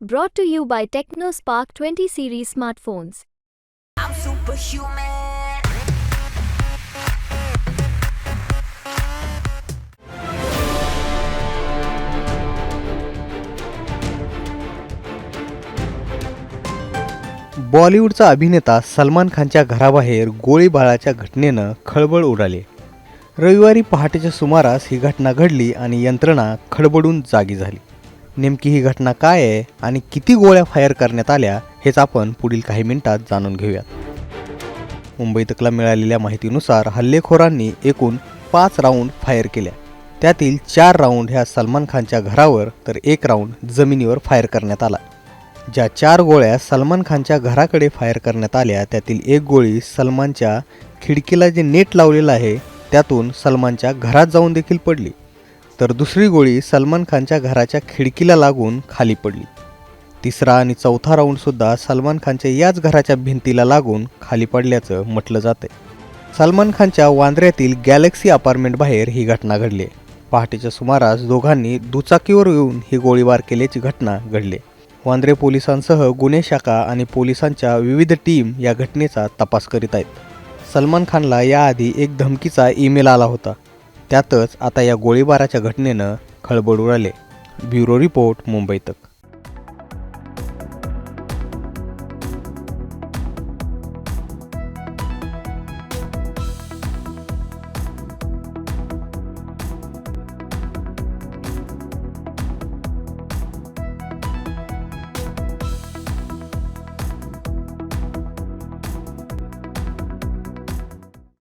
Brought to you by TechnoSpark 20 series smartphones. I'm superhuman. बॉलिवूडचा अभिनेता सलमान खानच्या घराबाहेर गोळीबाराच्या घटनेनं खळबळ उडाली रविवारी पहाटेच्या सुमारास ही घटना घडली आणि यंत्रणा खडबडून जागी झाली नेमकी ही घटना काय आहे आणि किती गोळ्या फायर करण्यात आल्या हेच आपण पुढील काही मिनिटात जाणून घेऊयात. मुंबई तकला मिळालेल्या माहितीनुसार हल्लेखोरांनी एकूण पाच राऊंड फायर केल्या. त्यातील चार राऊंड ह्या सलमान खानच्या घरावर तर एक राऊंड जमिनीवर फायर करण्यात आला. ज्या चार गोळ्या सलमान खानच्या घराकडे फायर करण्यात आल्या त्यातील एक गोळी सलमानच्या खिडकीला जे नेट लावलेलं आहे त्यातून सलमानच्या घरात जाऊन देखील पडली. तर दुसरी गोळी सलमान खानच्या घराच्या खिडकीला लागून खाली पडली. तिसरा आणि चौथा राऊंडसुद्धा सलमान खानच्या याच घराच्या भिंतीला लागून खाली पडल्याचं म्हटलं जाते सलमान खानच्या वांद्र्यातील गॅलेक्सी अपार्टमेंट बाहेर ही घटना घडली पहाटेच्या सुमारास दोघांनी दुचाकीवर येऊन ही गोळीबार केल्याची घटना घडली वांद्रे पोलिसांसह गुन्हे शाखा आणि पोलिसांच्या विविध टीम या घटनेचा तपास करीत आहेत. सलमान खानला याआधी एक धमकीचा ईमेल आला होता. त्यातच आता या गोळीबाराच्या घटनेनं खळबळ उडाले. ब्युरो रिपोर्ट मुंबई तक.